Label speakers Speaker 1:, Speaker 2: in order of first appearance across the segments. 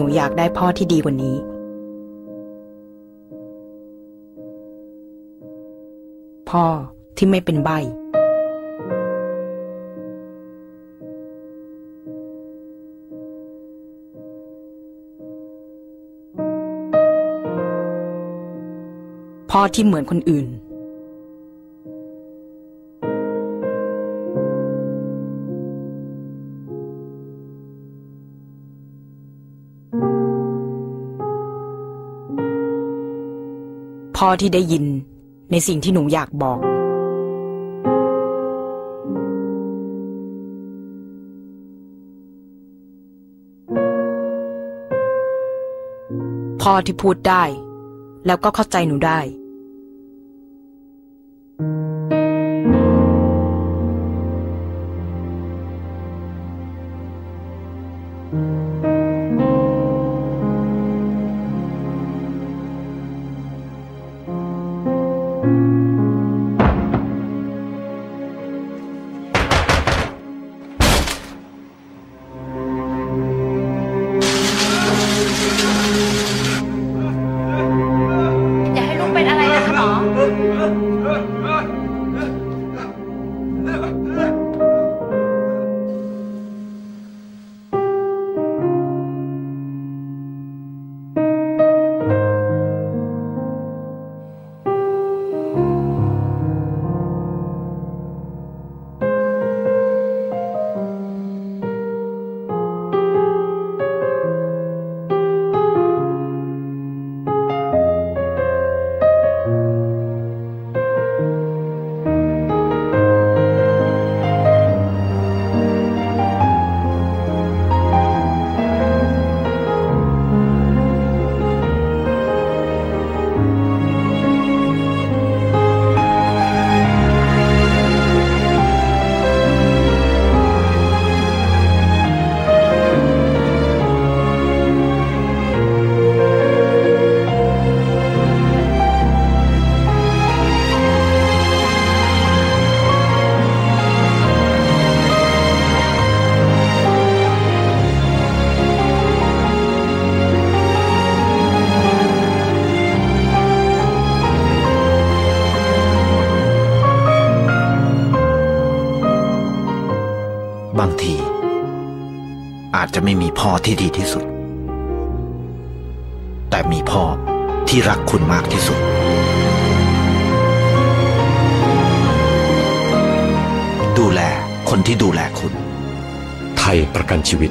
Speaker 1: นูอยากได้พ่อที่ดีกว่านี้ พ่อที่ไม่เป็นใบ พ่อที่เหมือนคนอื่น พ่อที่ได้ยินในสิ่งที่หนูอยากบอก พ่อที่พูดได้ แล้วก็เข้าใจหนูได้
Speaker 2: อา
Speaker 3: จจะไม่มีพ่อที่ดีที่สุด แต่มีพ่อที่รักคุณมากที่สุด ดูแลคนที่ดูแลคุณ
Speaker 4: ไทยประกันชีวิต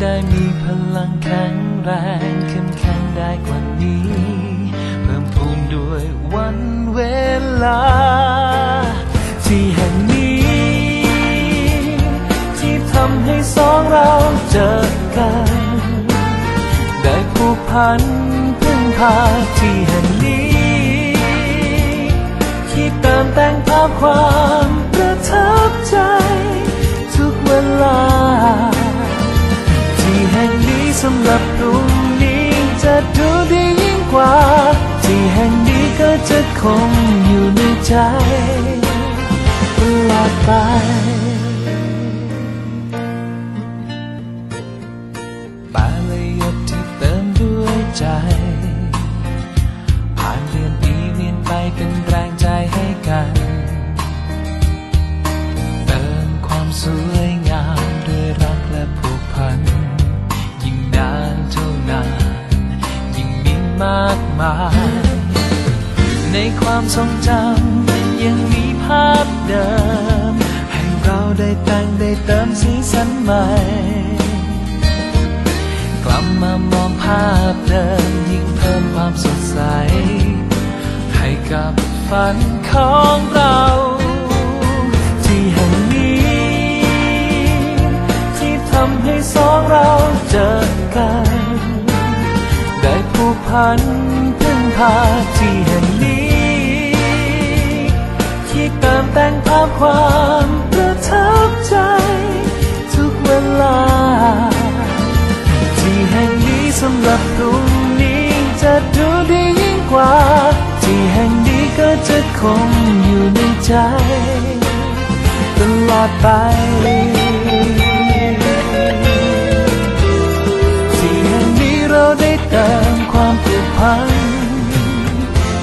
Speaker 5: ได้มีพลังแข็งแรงเข้มแข็งได้กว่านี้ เพิ่มพูนด้วยวันเวลา ที่แห่งนี้ ที่ทำให้สองเราเจอกัน ได้ผูกพันพึ่งพาที่แห่งนี้ ที่เติมแต่งภาพความประทับใจ จะคงอยู่ในใจตลอดไปปาเลยหยดที่เติมด้วยใจ ผ่านเดือนปีเวียนไปเป็นแรงใจให้กัน เติมความสวยงามด้วยรักและผูกพัน ยิ่งนานเท่านาน ยิ่งมีมากมาย ในความทรงจำยังมีภาพเดิม ให้เราได้แต่งได้เติมสีสันใหม่ กลับมามองภาพเดิมยิ่งเพิ่มความสดใส ให้กับฝันของเราที่แห่งนี้ ที่ทำให้สองเราเจอกัน ได้ผูกพันาที่แห่งนี้ ที่เติมแต่งภาพความประทับใจ ทุกเวลา ที่แห่งนี้สำหรับพรุ่งนี้จะดูดียิ่งกว่า ที่แห่งนี้ก็จะคงอยู่ในใจตลอดไปที่แห่งนี้เราได้เติมความผูกพัน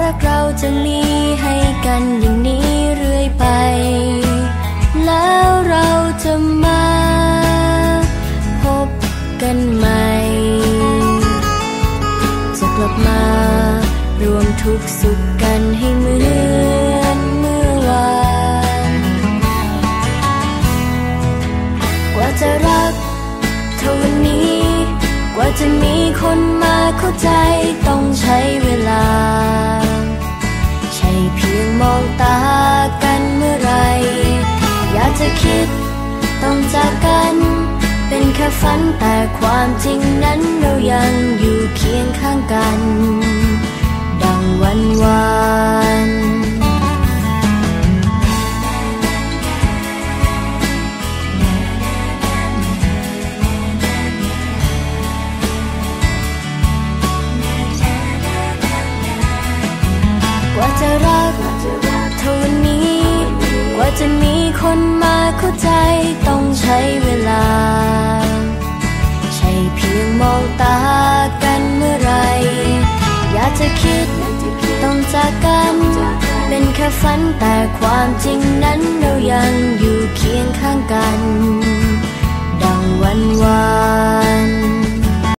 Speaker 6: รักเราจะมีให้กันอย่างนี้เรื่อยไป แล้วเราจะมาพบกันใหม่ จะกลับมารวมทุกสุขกันให้เหมือนเมื่อวาน กว่าจะรักเท่านี้ กว่าจะมีคนมาเข้าใจต้องใช้เวลา ฝันแต่ความจริงนั้นเรายังอยู่เคียงข้างกัน ดังวันวานกว่าจะรักเท่านี้ กว่าจะมีคนมาเข้าใจต้องใช้เวลา คิดต้องจากกัน เป็นแค่ฝันแต่ความจริงนั้นเรายังอยู่เคียงข้างกัน ดังวันวาน